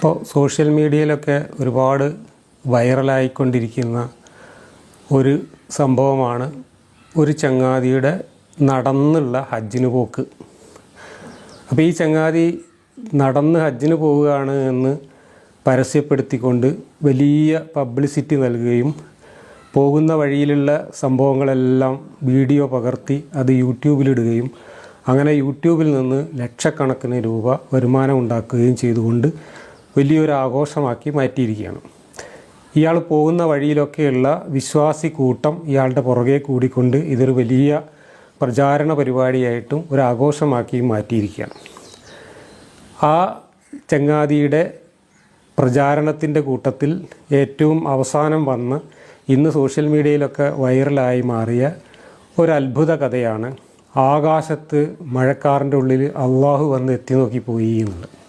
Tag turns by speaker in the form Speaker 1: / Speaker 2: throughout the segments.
Speaker 1: ഇപ്പോൾ സോഷ്യൽ മീഡിയയിലൊക്കെ ഒരുപാട് വൈറലായിക്കൊണ്ടിരിക്കുന്ന ഒരു സംഭവമാണ് ഒരു ചങ്ങാതിയുടെ നടന്നുള്ള ഹജ്ജിന് പോക്ക്. അപ്പോൾ ഈ ചങ്ങാതി നടന്ന് ഹജ്ജിന് പോവുകയാണ് എന്ന് പരസ്യപ്പെടുത്തിക്കൊണ്ട് വലിയ പബ്ലിസിറ്റി നൽകുകയും പോകുന്ന വഴിയിലുള്ള സംഭവങ്ങളെല്ലാം വീഡിയോ പകർത്തി അത് യൂട്യൂബിലിടുകയും അങ്ങനെ യൂട്യൂബിൽ നിന്ന് ലക്ഷക്കണക്കിന് രൂപ വരുമാനം ഉണ്ടാക്കുകയും ചെയ്തുകൊണ്ട് വലിയൊരു ആഘോഷമാക്കി മാറ്റിയിരിക്കുകയാണ്. ഇയാൾ പോകുന്ന വഴിയിലൊക്കെയുള്ള വിശ്വാസി കൂട്ടം ഇയാളുടെ പുറകെ കൂടിക്കൊണ്ട് ഇതൊരു വലിയ പ്രചാരണ പരിപാടിയായിട്ടും ഒരു ആഘോഷമാക്കി മാറ്റിയിരിക്കുകയാണ്. ആ ചങ്ങാതിയുടെ പ്രചാരണത്തിന്റെ കൂട്ടത്തിൽ ഏറ്റവും അവസാനം വന്ന് ഇന്ന് സോഷ്യൽ മീഡിയയിലൊക്കെ വൈറലായി മാറിയ ഒരു അത്ഭുത കഥയാണ് ആകാശത്ത് മഴക്കാറിന്റെ ഉള്ളിൽ അള്ളാഹു വന്ന് എത്തി നോക്കി പോയി എന്നുള്ളത്.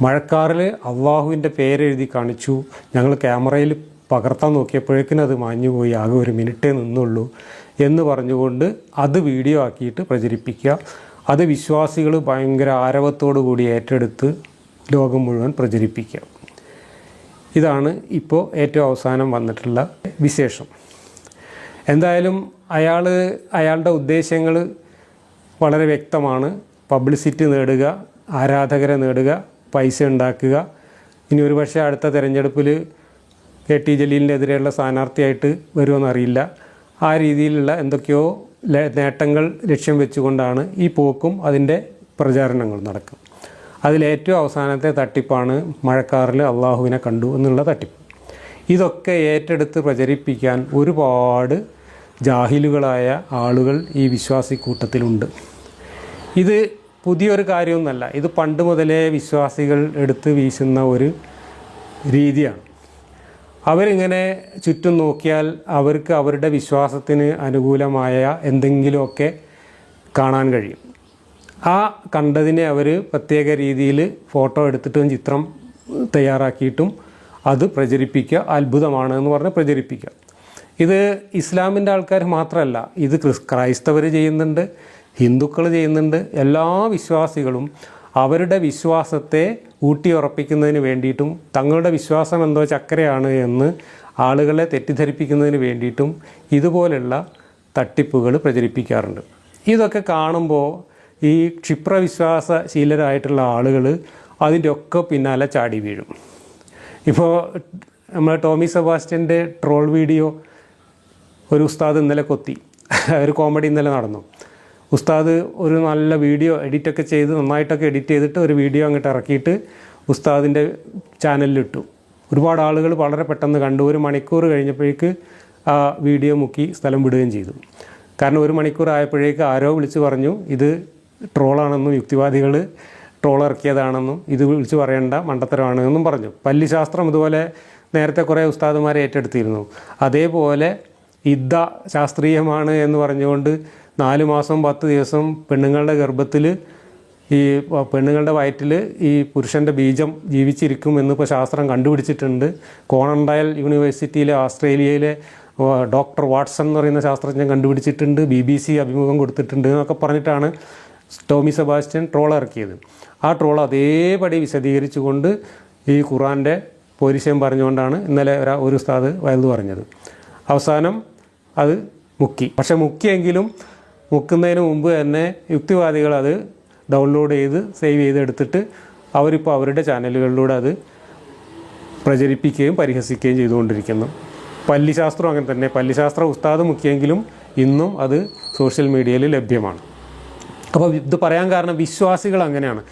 Speaker 1: മഴക്കാറിൽ അള്ളാഹുവിന്റെ പേരെഴുതി കാണിച്ചു. ഞങ്ങൾ ക്യാമറയിൽ പകർത്താൻ നോക്കിയപ്പോഴേക്കിനും അത് മാഞ്ഞുപോയി. ആകെ ഒരു മിനിറ്റേ നിന്നുള്ളൂ എന്ന് പറഞ്ഞുകൊണ്ട് അത് വീഡിയോ ആക്കിയിട്ട് പ്രചരിപ്പിക്കുക. അത് വിശ്വാസികൾ ഭയങ്കര ആരവത്തോടു കൂടി ഏറ്റെടുത്ത് ലോകം മുഴുവൻ പ്രചരിപ്പിക്കുക. ഇതാണ് ഇപ്പോൾ ഏറ്റവും അവസാനം വന്നിട്ടുള്ള വിശേഷം. എന്തായാലും അയാൾ അയാളുടെ ഉദ്ദേശങ്ങൾ വളരെ വ്യക്തമാണ്. പബ്ലിസിറ്റി നേടുക ആരാധകരെ നേടുക പൈസ ഉണ്ടാക്കുക. ഇനി ഒരു പക്ഷേ അടുത്ത തിരഞ്ഞെടുപ്പിൽ കെ ടി ജലീലിനെതിരെയുള്ള സ്ഥാനാർത്ഥിയായിട്ട് വരുമെന്നറിയില്ല ആ രീതിയിലുള്ള എന്തൊക്കെയോ നേട്ടങ്ങൾ ലക്ഷ്യം വെച്ചുകൊണ്ടാണ് ഈ പോക്കും അതിന്റെ പ്രചാരണങ്ങൾ നടക്കും. അതിലേറ്റവും അവസാനത്തെ തട്ടിപ്പാണ് മഴക്കാറിൽ അള്ളാഹുവിനെ കണ്ടു എന്നുള്ള തട്ടിപ്പ്. ഇതൊക്കെ ഏറ്റെടുത്ത് പ്രചരിപ്പിക്കാൻ ഒരുപാട് ജാഹിലുകളായ ആളുകൾ ഈ വിശ്വാസി കൂട്ടത്തിലുണ്ട്. ഇത് പുതിയൊരു കാര്യമൊന്നുമല്ല. ഇത് പണ്ട് മുതലേ വിശ്വാസികൾ എടുത്ത് വീശുന്ന ഒരു രീതിയാണ്. അവരിങ്ങനെ ചുറ്റും നോക്കിയാൽ അവർക്ക് അവരുടെ വിശ്വാസത്തിന് അനുകൂലമായ എന്തെങ്കിലുമൊക്കെ കാണാൻ കഴിയും. ആ കണ്ടതിനെ അവർ പ്രത്യേക രീതിയിൽ ഫോട്ടോ എടുത്തിട്ടും ചിത്രം തയ്യാറാക്കിയിട്ടും അത് പ്രചരിപ്പിക്കുക അത്ഭുതമാണ് എന്ന് പറഞ്ഞ് പ്രചരിപ്പിക്കുക. ഇത് ഇസ്ലാമിന്റെ ആൾക്കാർ മാത്രമല്ല ഇത് ക്രിസ് ക്രൈസ്തവർ ചെയ്യുന്നുണ്ട്. ഹിന്ദുക്കൾ ചെയ്യുന്നുണ്ട്. എല്ലാ വിശ്വാസികളും അവരുടെ വിശ്വാസത്തെ ഊട്ടിയുറപ്പിക്കുന്നതിന് വേണ്ടിയിട്ടും തങ്ങളുടെ വിശ്വാസം എന്തോ ചക്കരയാണ് എന്ന് ആളുകളെ തെറ്റിദ്ധരിപ്പിക്കുന്നതിന് വേണ്ടിയിട്ടും ഇതുപോലുള്ള തട്ടിപ്പുകൾ പ്രചരിപ്പിക്കാറുണ്ട്. ഇതൊക്കെ കാണുമ്പോൾ ഈ ക്ഷിപ്രവിശ്വാസശീലരായിട്ടുള്ള ആളുകൾ അതിന്റെ ഒക്കെ പിന്നാലെ ചാടി വീഴും. ഇപ്പോൾ നമ്മൾ ടോമി സെബാസ്റ്റ്യന്റെ ട്രോൾ വീഡിയോ ഒരു ഉസ്താദ് ഇന്നലെ കൊത്തി. ഒരു കോമഡി ഇന്നലെ നടന്നു. ഉസ്താദ് ഒരു നല്ല വീഡിയോ എഡിറ്റൊക്കെ ചെയ്ത് നന്നായിട്ടൊക്കെ എഡിറ്റ് ചെയ്തിട്ട് ഒരു വീഡിയോ അങ്ങോട്ട് ഇറക്കിയിട്ട് ഉസ്താദിന്റെ ചാനലിലിട്ടു. ഒരുപാട് ആളുകൾ വളരെ പെട്ടെന്ന് കണ്ടു. ഒരു മണിക്കൂർ കഴിഞ്ഞപ്പോഴേക്ക് ആ വീഡിയോ മുക്കി സ്ഥലം വിടുകയും ചെയ്തു. കാരണം ഒരു മണിക്കൂർ ആയപ്പോഴേക്ക് ആരോ വിളിച്ചു പറഞ്ഞു ഇത് ട്രോളാണെന്നും യുക്തിവാദികൾ ട്രോൾ ഇറക്കിയതാണെന്നും ഇത് വിളിച്ച് പറയേണ്ട മണ്ടത്തരമാണ് എന്നും പറഞ്ഞു. പല്ലിശാസ്ത്രം ഇതുപോലെ നേരത്തെ കുറേ ഉസ്താദുമാരെ ഏറ്റെടുത്തിരുന്നു. അതേപോലെ ഇദ്ദ ശാസ്ത്രീയമാണ് എന്ന് പറഞ്ഞുകൊണ്ട് നാല് മാസം പത്ത് ദിവസം പെണ്ണുങ്ങളുടെ ഗർഭത്തിൽ ഈ പെണ്ണുങ്ങളുടെ വയറ്റിൽ ഈ പുരുഷന്റെ ബീജം ജീവിച്ചിരിക്കും എന്നിപ്പോൾ ശാസ്ത്രം കണ്ടുപിടിച്ചിട്ടുണ്ട്. കോണണ്ടയൽ യൂണിവേഴ്സിറ്റിയിലെ ഓസ്ട്രേലിയയിലെ ഡോക്ടർ വാട്സൺ എന്ന് പറയുന്ന ശാസ്ത്രജ്ഞൻ കണ്ടുപിടിച്ചിട്ടുണ്ട്. ബി ബി സി അഭിമുഖം കൊടുത്തിട്ടുണ്ട് എന്നൊക്കെ പറഞ്ഞിട്ടാണ് ടോമി സെബാസ്റ്റ്യൻ ട്രോൾ ഇറക്കിയത്. ആ ട്രോൾ അതേപടി വിശദീകരിച്ചുകൊണ്ട് ഈ ഖുറാന്റെ പോരിശയം പറഞ്ഞുകൊണ്ടാണ് ഇന്നലെ ഒരാ ഉസ്താദ് വയലു പറഞ്ഞത്. അവസാനം അത് മുക്കി. പക്ഷെ മുക്കിയെങ്കിലും മുക്കുന്നതിന് മുമ്പ് തന്നെ യുക്തിവാദികൾ അത് ഡൗൺലോഡ് ചെയ്ത് സേവ് ചെയ്തെടുത്തിട്ട് അവരിപ്പോൾ അവരുടെ ചാനലുകളിലൂടെ അത് പ്രചരിപ്പിക്കുകയും പരിഹസിക്കുകയും ചെയ്തുകൊണ്ടിരിക്കുന്നു. പല്ലിശാസ്ത്രം അങ്ങനെ തന്നെ. പല്ലിശാസ്ത്ര ഉസ്താദ് മുക്കിയെങ്കിലും ഇന്നും അത് സോഷ്യൽ മീഡിയയിൽ ലഭ്യമാണ്. അപ്പോൾ ഇത് പറയാൻ കാരണം വിശ്വാസികൾ അങ്ങനെയാണ്.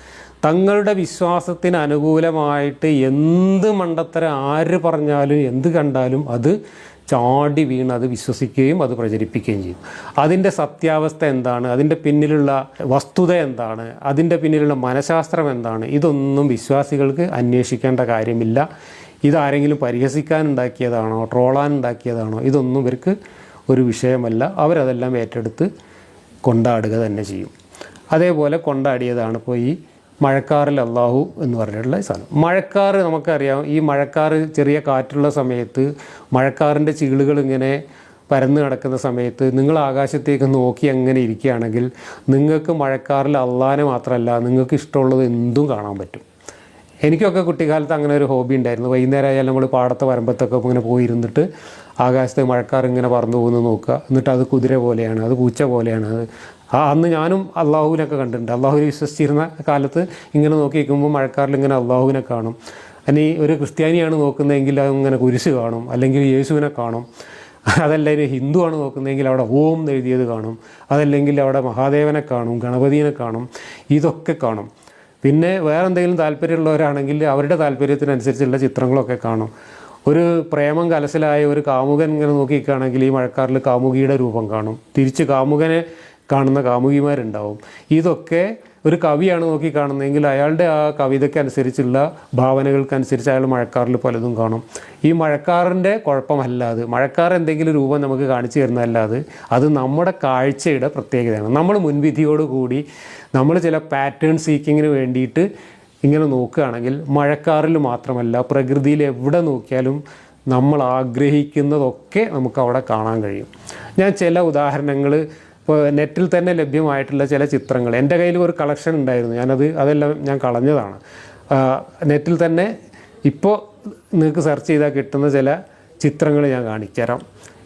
Speaker 1: തങ്ങളുടെ വിശ്വാസത്തിന് അനുകൂലമായിട്ട് എന്ത് മണ്ടത്തരം ആര് പറഞ്ഞാലും എന്ത് കണ്ടാലും അത് ചാടി വീണ് അത് വിശ്വസിക്കുകയും അത് പ്രചരിപ്പിക്കുകയും ചെയ്യും. അതിന്റെ സത്യാവസ്ഥ എന്താണ്? അതിന്റെ പിന്നിലുള്ള വസ്തുത എന്താണ്? അതിന്റെ പിന്നിലുള്ള മനഃശാസ്ത്രം എന്താണ്? ഇതൊന്നും വിശ്വാസികൾക്ക് അന്വേഷിക്കേണ്ട കാര്യമില്ല. ഇതാരെങ്കിലും ട്രോളാൻ ഉണ്ടാക്കിയതാണോ? ഇതൊന്നും ഇവർക്ക് ഒരു വിഷയമല്ല. അവരതെല്ലാം ഏറ്റെടുത്ത് കൊണ്ടാടുക തന്നെ ചെയ്യും. അതേപോലെ കൊണ്ടാടിയതാണ് ഇപ്പോൾ ഈ മഴക്കാറിൽ അള്ളാഹു എന്ന് പറഞ്ഞിട്ടുള്ള സാധനം. മഴക്കാറ് നമുക്കറിയാം. ഈ മഴക്കാറ് ചെറിയ കാറ്റുള്ള സമയത്ത് മഴക്കാറിന്റെ ചീളുകൾ ഇങ്ങനെ പരന്ന് കിടക്കുന്ന സമയത്ത് നിങ്ങൾ ആകാശത്തേക്ക് നോക്കി അങ്ങനെ ഇരിക്കുകയാണെങ്കിൽ നിങ്ങൾക്ക് മഴക്കാറിൽ അള്ളാനെ മാത്രമല്ല നിങ്ങൾക്ക് ഇഷ്ടമുള്ളത് എന്തും കാണാൻ പറ്റും. എനിക്കൊക്കെ കുട്ടിക്കാലത്ത് അങ്ങനെ ഒരു ഹോബി ഉണ്ടായിരുന്നു. വൈകുന്നേരം ആയാലും നമ്മൾ പാടത്തെ വരമ്പത്തൊക്കെ ഇങ്ങനെ പോയിരുന്നിട്ട് ആകാശത്ത് മഴക്കാർ ഇങ്ങനെ പറന്നു പോകുന്നത് നോക്കുക. എന്നിട്ട് അത് കുതിര പോലെയാണ് അത് പൂച്ച പോലെയാണ്. അത് ആ അന്ന് ഞാനും അള്ളാഹുവിനൊക്കെ കണ്ടിട്ടുണ്ട്. അള്ളാഹുവിനെ വിശ്വസിച്ചിരുന്ന കാലത്ത് ഇങ്ങനെ നോക്കി നിൽക്കുമ്പോൾ മഴക്കാറിൽ ഇങ്ങനെ അള്ളാഹുവിനെ കാണും. ഇനി ഒരു ക്രിസ്ത്യാനിയാണ് നോക്കുന്നതെങ്കിൽ അതിങ്ങനെ കുരിശ് കാണും അല്ലെങ്കിൽ യേശുവിനെ കാണും. അതല്ല ഇനി ഹിന്ദുവാണ് നോക്കുന്നതെങ്കിൽ അവിടെ ഓം എഴുതിയത് കാണും. അതല്ലെങ്കിൽ അവിടെ മഹാദേവനെ കാണും ഗണപതിനെ കാണും. ഇതൊക്കെ കാണും. പിന്നെ വേറെ എന്തെങ്കിലും താല്പര്യമുള്ളവരാണെങ്കിൽ അവരുടെ താല്പര്യത്തിനനുസരിച്ചുള്ള ചിത്രങ്ങളൊക്കെ കാണും. ഒരു പ്രേമം കലശലായ ഒരു കാമുകൻ ഇങ്ങനെ നോക്കിക്കുകയാണെങ്കിൽ ഈ മഴക്കാറിൽ കാമുകിയുടെ രൂപം കാണും. തിരിച്ച് കാമുകനെ കാണുന്ന കാമുകിമാരുണ്ടാവും. ഇതൊക്കെ ഒരു കവിയാണ് നോക്കി കാണുന്നതെങ്കിൽ അയാളുടെ ആ കവിതയ്ക്ക് അനുസരിച്ചുള്ള ഭാവനകൾക്കനുസരിച്ച് അയാൾ മഴക്കാറിൽ പലതും കാണും. ഈ മഴക്കാറിന്റെ കുഴപ്പമല്ലാതെ മഴക്കാർ എന്തെങ്കിലും രൂപം നമുക്ക് കാണിച്ചു തരുന്നതല്ലാതെ അത് നമ്മുടെ കാഴ്ചയുടെ പ്രത്യേകതയാണ്. നമ്മൾ മുൻവിധിയോടുകൂടി നമ്മൾ ചില പാറ്റേൺ സീക്കിങ്ങിന് വേണ്ടിയിട്ട് ഇങ്ങനെ നോക്കുകയാണെങ്കിൽ മഴക്കാറിൽ മാത്രമല്ല പ്രകൃതിയിൽ എവിടെ നോക്കിയാലും നമ്മൾ ആഗ്രഹിക്കുന്നതൊക്കെ നമുക്ക് അവിടെ കാണാൻ കഴിയും. ഞാൻ ചില ഉദാഹരണങ്ങൾ ഇപ്പോൾ നെറ്റിൽ തന്നെ ലഭ്യമായിട്ടുള്ള ചില ചിത്രങ്ങൾ. എന്റെ കയ്യിൽ ഒരു കളക്ഷൻ ഉണ്ടായിരുന്നു. ഞാനത് അതെല്ലാം ഞാൻ കളഞ്ഞതാണ്. നെറ്റിൽ തന്നെ ഇപ്പോൾ നിങ്ങൾക്ക് സെർച്ച് ചെയ്താൽ കിട്ടുന്ന ചില ചിത്രങ്ങൾ ഞാൻ കാണിച്ചുതരാം.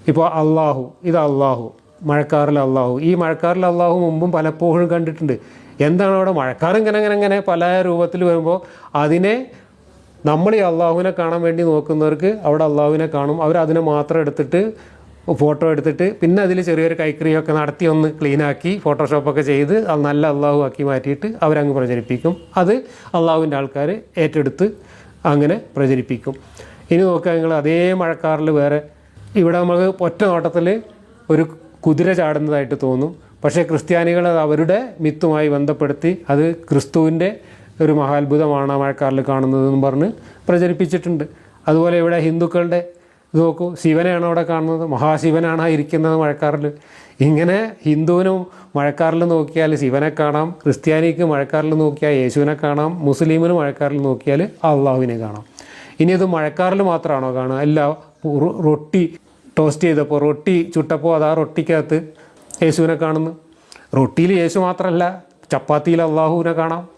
Speaker 1: ഇപ്പോൾ അള്ളാഹു ഇത് അള്ളാഹു മഴക്കാറിൽ അള്ളാഹു ഈ മഴക്കാറിൽ അള്ളാഹു മുമ്പും പലപ്പോഴും കണ്ടിട്ടുണ്ട്. എന്താണ് അവിടെ മഴക്കാർ ഇങ്ങനെ അങ്ങനെ ഇങ്ങനെ പല രൂപത്തിൽ വരുമ്പോൾ അതിനെ നമ്മൾ ഈ അള്ളാഹുവിനെ കാണാൻ വേണ്ടി നോക്കുന്നവർക്ക് അവിടെ അള്ളാഹുവിനെ കാണും. അവർ അതിനെ മാത്രം എടുത്തിട്ട് ഫോട്ടോ എടുത്തിട്ട് പിന്നെ അതിൽ ചെറിയൊരു കൈക്രിയൊക്കെ നടത്തി ഒന്ന് ക്ലീനാക്കി ഫോട്ടോഷോപ്പൊക്കെ ചെയ്ത് അത് നല്ല അള്ളാഹു ആക്കി മാറ്റിയിട്ട് അവരങ്ങ് പ്രചരിപ്പിക്കും. അത് അള്ളാഹുവിന്റെ ആൾക്കാർ ഏറ്റെടുത്ത് അങ്ങനെ പ്രചരിപ്പിക്കും. ഇനി നോക്കുക നിങ്ങൾ അതേ മഴക്കാറിൽ വേറെ ഇവിടെ നമുക്ക് ഒറ്റ നോട്ടത്തിൽ ഒരു കുതിര ചാടുന്നതായിട്ട് തോന്നും. പക്ഷേ ക്രിസ്ത്യാനികൾ അത് അവരുടെ മിത്തുമായി ബന്ധപ്പെടുത്തി അത് ക്രിസ്തുവിന്റെ ഒരു മഹാത്ഭുതമാണ് മഴക്കാറിൽ കാണുന്നതെന്ന് പറഞ്ഞ് പ്രചരിപ്പിച്ചിട്ടുണ്ട്. അതുപോലെ ഇവിടെ ഹിന്ദുക്കളുടെ ഇത് നോക്കൂ ശിവനെയാണ് അവിടെ കാണുന്നത് മഹാശിവനാണ് ഇരിക്കുന്നത് മഴക്കാറിൽ. ഇങ്ങനെ ഹിന്ദുവിനും മഴക്കാറിൽ നോക്കിയാൽ ശിവനെ കാണാം ക്രിസ്ത്യാനിക്ക് മഴക്കാറിൽ നോക്കിയാൽ യേശുവിനെ കാണാം മുസ്ലിമിന് മഴക്കാറിൽ നോക്കിയാൽ അള്ളാഹുവിനെ കാണാം. ഇനി ഇത് മഴക്കാറിൽ മാത്രമാണോ കാണുക? അല്ല റൊട്ടി ടോസ്റ്റ് ചെയ്തപ്പോൾ റൊട്ടി ചുട്ടപ്പോൾ അത് ആ റൊട്ടിക്കകത്ത് യേശുവിനെ കാണുന്നു. റൊട്ടിയിൽ യേശു മാത്രമല്ല ചപ്പാത്തിയിൽ അള്ളാഹുവിനെ കാണാം.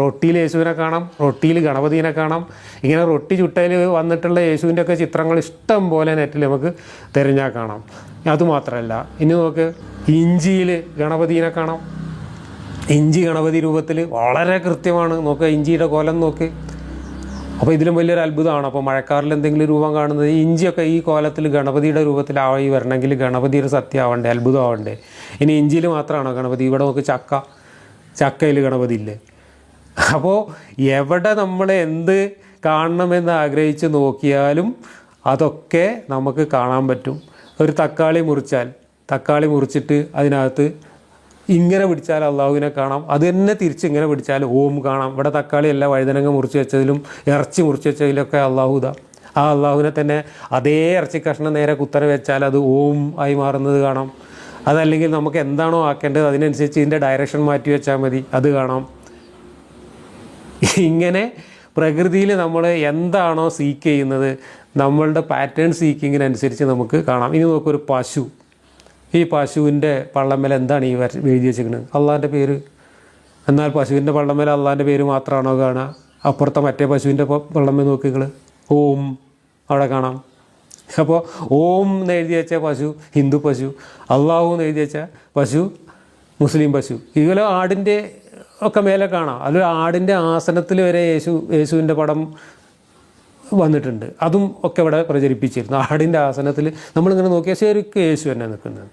Speaker 1: റൊട്ടിയിൽ യേശുവിനെ കാണാം റൊട്ടിയിൽ ഗണപതിനെ കാണാം. ഇങ്ങനെ റൊട്ടി ചുട്ടയിൽ വന്നിട്ടുള്ള യേശുവിന്റെ ഒക്കെ ചിത്രങ്ങൾ ഇഷ്ടം പോലെ നെറ്റിൽ നമുക്ക് തിരഞ്ഞാൽ കാണാം. അതുമാത്രമല്ല ഇനി നമുക്ക് ഇഞ്ചിയിൽ ഗണപതിനെ കാണാം. ഇഞ്ചി ഗണപതി രൂപത്തിൽ വളരെ കൃത്യമാണ്. നോക്കുക ഇഞ്ചിയുടെ കോലം നോക്ക്. അപ്പോൾ ഇതിലും വലിയൊരു അത്ഭുതമാണ്. അപ്പോൾ മഴക്കാറിൽ എന്തെങ്കിലും രൂപം കാണുന്നത് ഇഞ്ചിയൊക്കെ ഈ കോലത്തിൽ ഗണപതിയുടെ രൂപത്തിലായി വരണമെങ്കിൽ ഗണപതി ഒരു സത്യമാവണ്ടേ അത്ഭുതമാവണ്ടേ? ഇനി ഇഞ്ചിയിൽ മാത്രമാണോ ഗണപതി? ഇവിടെ നമുക്ക് ചക്ക ചക്കയിൽ ഗണപതി ഇല്ലേ? അപ്പോൾ എവിടെ നമ്മൾ എന്ത് കാണണമെന്ന് ആഗ്രഹിച്ച് നോക്കിയാലും അതൊക്കെ നമുക്ക് കാണാൻ പറ്റും. ഒരു തക്കാളി മുറിച്ചാൽ തക്കാളി മുറിച്ചിട്ട് അതിനകത്ത് ഇങ്ങനെ പിടിച്ചാൽ അള്ളാഹുവിനെ കാണാം. അത് തന്നെ തിരിച്ച് ഇങ്ങനെ പിടിച്ചാൽ ഓം കാണാം. ഇവിടെ തക്കാളി എല്ലാം വഴുതനങ്ങ മുറിച്ച് വെച്ചതിലും ഇറച്ചി മുറിച്ച് വെച്ചതിലൊക്കെ അള്ളാഹുദ ആ അള്ളാഹുവിനെ തന്നെ അതേ ഇറച്ചി കഷ്ണം നേരെ കുത്തനെ വെച്ചാൽ അത് ഓം ആയി മാറുന്നത് കാണാം. അതല്ലെങ്കിൽ നമുക്ക് എന്താണോ ആക്കേണ്ടത് അതിനനുസരിച്ച് ഇതിന്റെ ഡയറക്ഷൻ മാറ്റി വെച്ചാൽ മതി അത് കാണാം. ഇങ്ങനെ പ്രകൃതിയിൽ നമ്മൾ എന്താണോ സീക്ക് ചെയ്യുന്നത് നമ്മളുടെ പാറ്റേൺ സീക്കിങ്ങിനനുസരിച്ച് നമുക്ക് കാണാം. ഇനി നോക്കൊരു പശു. ഈ പശുവിന്റെ പള്ളമ്മേൽ എന്താണ് ഈ വര- എഴുതി വെച്ചിരിക്കുന്നത്? അള്ളാന്റെ പേര്. എന്നാൽ പശുവിന്റെ പള്ളമ്മേൽ അള്ളാന്റെ പേര് മാത്രമാണോ കാണുക? അപ്പുറത്തെ മറ്റേ പശുവിന്റെ പള്ളമ്മേൽ നോക്കിക്കൾ ഓം. അവിടെ കാണാം. അപ്പോൾ ഓം എന്ന് എഴുതി വെച്ച പശു ഹിന്ദു പശു അള്ളാഹു എന്ന് എഴുതി വെച്ച പശു മുസ്ലിം പശു. ഇതുപോലെ ആടിന്റെ ഒക്കെ മേലെ കാണാം. അതിൽ ആടിന്റെ ആസനത്തിൽ വരെ യേശു യേശുവിന്റെ പടം വന്നിട്ടുണ്ട്. അതും ഒക്കെ ഇവിടെ പ്രചരിപ്പിച്ചിരുന്നു. ആടിന്റെ ആസനത്തിൽ നമ്മളിങ്ങനെ നോക്കിയാൽ ശരിക്കും യേശു തന്നെ നിൽക്കുന്നത്.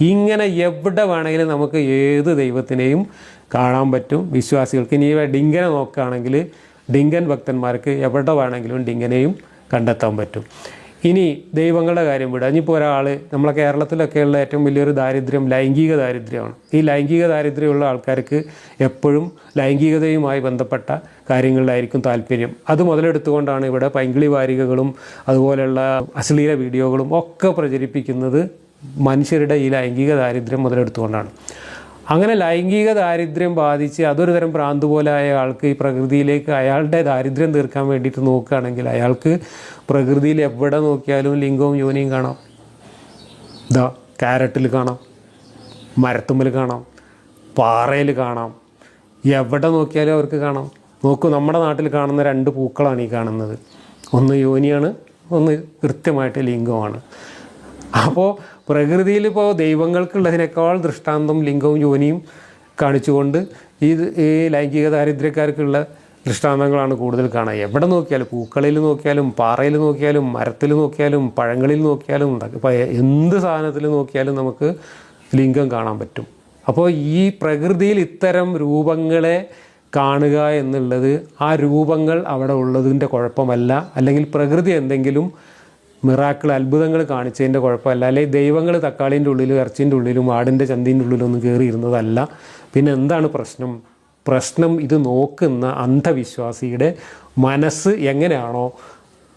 Speaker 1: ഇങ്ങനെ എവിടെ വേണമെങ്കിലും നമുക്ക് ഏത് ദൈവത്തിനെയും കാണാൻ പറ്റും. വിശ്വാസികൾക്ക് ഇനി ഡിങ്കനെ നോക്കുകയാണെങ്കിൽ ഡിങ്കൻ ഭക്തന്മാർക്ക് എവിടെ വേണമെങ്കിലും ഡിങ്കനെയും കണ്ടെത്താൻ പറ്റും. ഇനി ദൈവങ്ങളുടെ കാര്യം വിടുക ഇനിയിപ്പോൾ ഒരാൾ നമ്മളെ കേരളത്തിലൊക്കെയുള്ള ഏറ്റവും വലിയൊരു ദാരിദ്ര്യം ലൈംഗിക ദാരിദ്ര്യമാണ്. ഈ ലൈംഗിക ദാരിദ്ര്യമുള്ള ആൾക്കാർക്ക് എപ്പോഴും ലൈംഗികതയുമായി ബന്ധപ്പെട്ട കാര്യങ്ങളിലായിരിക്കും താല്പര്യം. അത് മുതലെടുത്തുകൊണ്ടാണ് ഇവിടെ പൈങ്കിളി വാരികകളും അതുപോലെയുള്ള അശ്ലീല വീഡിയോകളും ഒക്കെ പ്രചരിപ്പിക്കുന്നത് മനുഷ്യരുടെ ഈ ലൈംഗിക ദാരിദ്ര്യം മുതലെടുത്തുകൊണ്ടാണ്. അങ്ങനെ ലൈംഗിക ദാരിദ്ര്യം ബാധിച്ച് അതൊരു തരം ഭ്രാന്ത് പോലെ ആയ ആൾക്ക് ഈ പ്രകൃതിയിലേക്ക് അയാളുടെ ദാരിദ്ര്യം തീർക്കാൻ വേണ്ടിയിട്ട് നോക്കുകയാണെങ്കിൽ അയാൾക്ക് പ്രകൃതിയിൽ എവിടെ നോക്കിയാലും ലിംഗവും യോനിയും കാണാം. ഇതാ ക്യാരറ്റിൽ കാണാം മരത്തുമ്മൽ കാണാം പാറയിൽ കാണാം എവിടെ നോക്കിയാലും അവർക്ക് കാണാം. നോക്കൂ നമ്മുടെ നാട്ടിൽ കാണുന്ന രണ്ട് പൂക്കളാണ് ഈ കാണുന്നത്. ഒന്ന് യോനിയാണ് ഒന്ന് കൃത്യമായിട്ട് ലിംഗമാണ് അപ്പോൾ പ്രകൃതിയിൽ ഇപ്പോൾ ദൈവങ്ങൾക്കുള്ളതിനേക്കാൾ ദൃഷ്ടാന്തം ലിംഗവും യോനിയും കാണിച്ചുകൊണ്ട് ഈ ഈ ലൈംഗിക ദാരിദ്ര്യക്കാർക്കുള്ള ദൃഷ്ടാന്തങ്ങളാണ് കൂടുതൽ കാണുക എവിടെ നോക്കിയാലും പൂക്കളിൽ നോക്കിയാലും പാറയിൽ നോക്കിയാലും മരത്തിൽ നോക്കിയാലും പഴങ്ങളിൽ നോക്കിയാലും ഇപ്പോൾ എന്ത് സാധനത്തിൽ നോക്കിയാലും നമുക്ക് ലിംഗം കാണാൻ പറ്റും. അപ്പോൾ ഈ പ്രകൃതിയിൽ ഇത്തരം രൂപങ്ങളെ കാണുക എന്നുള്ളത് ആ രൂപങ്ങൾ അവിടെ ഉള്ളതിന്റെ കുഴപ്പമല്ല. അല്ലെങ്കിൽ പ്രകൃതി എന്തെങ്കിലും മിറാക്കിൾ അത്ഭുതങ്ങൾ കാണിച്ചതിന്റെ കുഴപ്പമല്ല. അല്ലെങ്കിൽ ദൈവങ്ങൾ തക്കാളിന്റെ ഉള്ളിലും ഇറച്ചിന്റെ ഉള്ളിലും ആടിന്റെ ചന്തീന്റെ ഉള്ളിലും ഒന്നും കയറിയിരുന്നതല്ല പിന്നെ എന്താണ് പ്രശ്നം? പ്രശ്നം ഇത് നോക്കുന്ന അന്ധവിശ്വാസിയുടെ മനസ്സ് എങ്ങനെയാണോ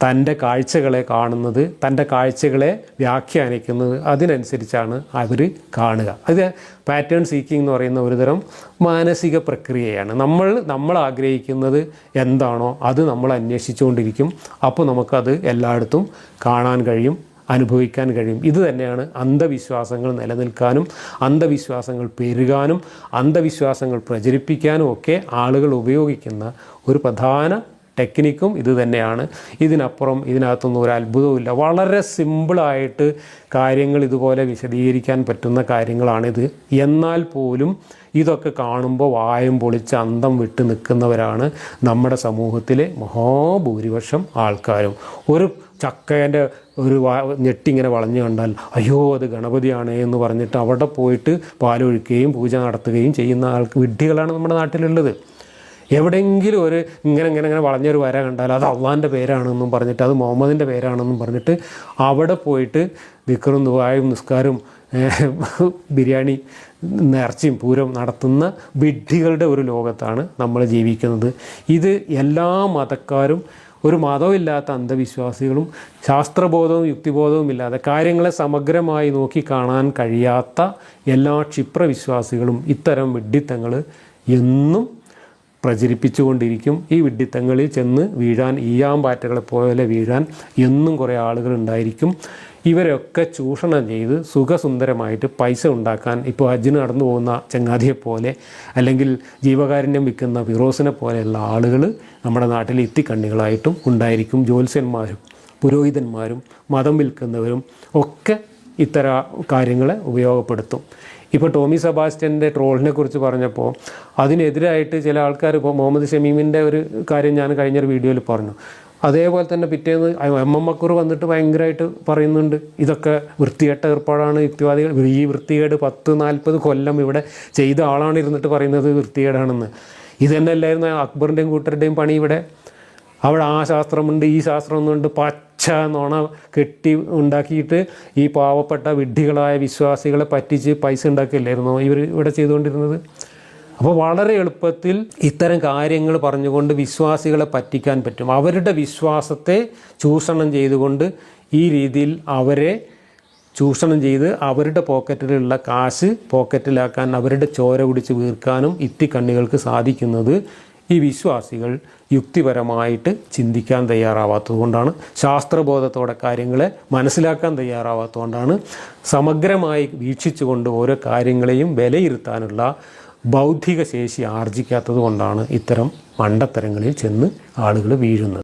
Speaker 1: തന്റെ കാഴ്ചകളെ കാണുന്നത് തന്റെ കാഴ്ചകളെ വ്യാഖ്യാനിക്കുന്നത് അതിനനുസരിച്ചാണ് അവർ കാണുക. അത് പാറ്റേൺ സീക്കിംഗ് എന്ന് പറയുന്ന ഒരുതരം മാനസിക പ്രക്രിയയാണ്. നമ്മൾ നമ്മൾ ആഗ്രഹിക്കുന്നത് എന്താണോ അത് നമ്മൾ അന്വേഷിച്ചുകൊണ്ടിരിക്കും. അപ്പോൾ നമുക്കത് എല്ലായിടത്തും കാണാൻ കഴിയും അനുഭവിക്കാൻ കഴിയും. ഇത് തന്നെയാണ് അന്ധവിശ്വാസങ്ങൾ നിലനിൽക്കാനും അന്ധവിശ്വാസങ്ങൾ പെരുകാനും അന്ധവിശ്വാസങ്ങൾ പ്രചരിപ്പിക്കാനും ഒക്കെ ആളുകൾ ഉപയോഗിക്കുന്ന ഒരു പ്രധാന ടെക്നിക്കും ഇത് തന്നെയാണ്. ഇതിനപ്പുറം ഇതിനകത്തൊന്നും ഒരു അത്ഭുതവുമില്ല വളരെ സിമ്പിളായിട്ട് കാര്യങ്ങൾ ഇതുപോലെ വിശദീകരിക്കാൻ പറ്റുന്ന കാര്യങ്ങളാണിത്. എന്നാൽ പോലും ഇതൊക്കെ കാണുമ്പോൾ വായും പൊളിച്ച് അന്തം വിട്ട് നിൽക്കുന്നവരാണ് നമ്മുടെ സമൂഹത്തിലെ മഹാഭൂരിപക്ഷം ആൾക്കാരും. ഒരു ചക്കേന്റെ ഒരു ഞെട്ടിങ്ങനെ വളഞ്ഞു കണ്ടാൽ അയ്യോ അത് ഗണപതിയാണ് എന്ന് പറഞ്ഞിട്ട് അവിടെ പോയിട്ട് പാലൊഴിക്കുകയും പൂജ നടത്തുകയും ചെയ്യുന്ന ആൾക്ക് വിഡ്ഢികളാണ് നമ്മുടെ നാട്ടിലുള്ളത്. എവിടെയെങ്കിലും ഒരു ഇങ്ങനെ ഇങ്ങനെ ഇങ്ങനെ വളഞ്ഞൊരു വര കണ്ടാൽ അത് അള്ളാന്റെ പേരാണെന്നും പറഞ്ഞിട്ട് അത് മുഹമ്മദിന്റെ പേരാണെന്നും പറഞ്ഞിട്ട് അവിടെ പോയിട്ട് ദിക്കറും ദുബായും നിസ്കാരവും ബിരിയാണി നേർച്ചയും പൂരം നടത്തുന്ന വിഡ്ഢികളുടെ ഒരു ലോകത്താണ് നമ്മൾ ജീവിക്കുന്നത്. ഇത് എല്ലാ മതക്കാരും ഒരു മതമില്ലാത്ത അന്ധവിശ്വാസികളും ശാസ്ത്രബോധവും യുക്തിബോധവും ഇല്ലാതെ കാര്യങ്ങളെ സമഗ്രമായി നോക്കി കാണാൻ കഴിയാത്ത എല്ലാ ക്ഷിപ്രവിശ്വാസികളും ഇത്തരം വിഡ്ഢിത്തങ്ങൾ എന്നും പ്രചരിപ്പിച്ചുകൊണ്ടിരിക്കും. ഈ വിഡ്ഢിത്തങ്ങളിൽ ചെന്ന് വീഴാൻ ഈയാമ്പാറ്റകളെ പോലെ വീഴാൻ എന്നും കുറേ ആളുകളുണ്ടായിരിക്കും ഇവരൊക്കെ ചൂഷണം ചെയ്ത് സുഖസുന്ദരമായിട്ട് പൈസ ഉണ്ടാക്കാൻ ഇപ്പോൾ ഹജ്ജിന് നടന്നു പോകുന്ന ചങ്ങാതിയെ പോലെ അല്ലെങ്കിൽ ജീവകാരുണ്യം വിൽക്കുന്ന ഫിറോസിനെ പോലെയുള്ള ആളുകൾ നമ്മുടെ നാട്ടിൽ ഇത്തിക്കണ്ണികളായിട്ടും ഉണ്ടായിരിക്കും. ജ്യോത്സ്യന്മാരും പുരോഹിതന്മാരും മതം വിൽക്കുന്നവരും ഒക്കെ ഇത്തരം കാര്യങ്ങളെ ഉപയോഗപ്പെടുത്തും. ഇപ്പോൾ ടോമി സെബാസ്റ്റ്യന്റെ ട്രോളിനെ കുറിച്ച് പറഞ്ഞപ്പോൾ അതിനെതിരായിട്ട് ചില ആൾക്കാർ ഇപ്പോൾ മുഹമ്മദ് ഷമീമിന്റെ ഒരു കാര്യം ഞാൻ കഴിഞ്ഞൊരു വീഡിയോയിൽ പറഞ്ഞു. അതേപോലെ തന്നെ പിറ്റേന്ന് എം എം മക്കൂർ വന്നിട്ട് ഭയങ്കരമായിട്ട് പറയുന്നുണ്ട്. ഇതൊക്കെ വൃത്തികെട്ട ഏർപ്പാടാണ്. യുക്തിവാദികൾ ഈ വൃത്തികേട് പത്ത് നാൽപ്പത് കൊല്ലം ഇവിടെ ചെയ്ത ആളാണ് ഇരുന്നിട്ട് പറയുന്നത് വൃത്തികേടാണെന്ന്. ഇത് തന്നെ അല്ലായിരുന്നു അക്ബറിന്റെയും കൂട്ടരുടെയും പണി ഇവിടെ. അവിടെ ആ ശാസ്ത്രമുണ്ട് ഈ ശാസ്ത്രമൊന്നുമുണ്ട് പച്ച നുണ കെട്ടി ഉണ്ടാക്കിയിട്ട് ഈ പാവപ്പെട്ട വിഡ്ഢികളായ വിശ്വാസികളെ പറ്റിച്ച് പൈസ ഉണ്ടാക്കിയല്ലായിരുന്നോ ഇവർ ഇവിടെ ചെയ്തുകൊണ്ടിരുന്നത്? അപ്പോൾ വളരെ എളുപ്പത്തിൽ ഇത്തരം കാര്യങ്ങൾ പറഞ്ഞുകൊണ്ട് വിശ്വാസികളെ പറ്റിക്കാൻ പറ്റും. അവരുടെ വിശ്വാസത്തെ ചൂഷണം ചെയ്തുകൊണ്ട് ഈ രീതിയിൽ അവരെ ചൂഷണം ചെയ്ത് അവരുടെ പോക്കറ്റിലുള്ള കാശ് പോക്കറ്റിലാക്കാൻ അവരുടെ ചോര കുടിച്ച് വീർക്കാനും ഇത്തിക്കണ്ണികൾക്ക് സാധിക്കുന്നത് ഈ വിശ്വാസികൾ യുക്തിപരമായിട്ട് ചിന്തിക്കാൻ തയ്യാറാവാത്തതുകൊണ്ടാണ് ശാസ്ത്രബോധത്തോടെ കാര്യങ്ങളെ മനസ്സിലാക്കാൻ തയ്യാറാവാത്തതുകൊണ്ടാണ് സമഗ്രമായി വീക്ഷിച്ചുകൊണ്ട് ഓരോ കാര്യങ്ങളെയും വിലയിരുത്താനുള്ള ബൗദ്ധിക ശേഷി ആർജിക്കാത്തത് കൊണ്ടാണ് ഇത്തരം മണ്ടത്തരങ്ങളിൽ ചെന്ന് ആളുകൾ വീഴുന്നത്.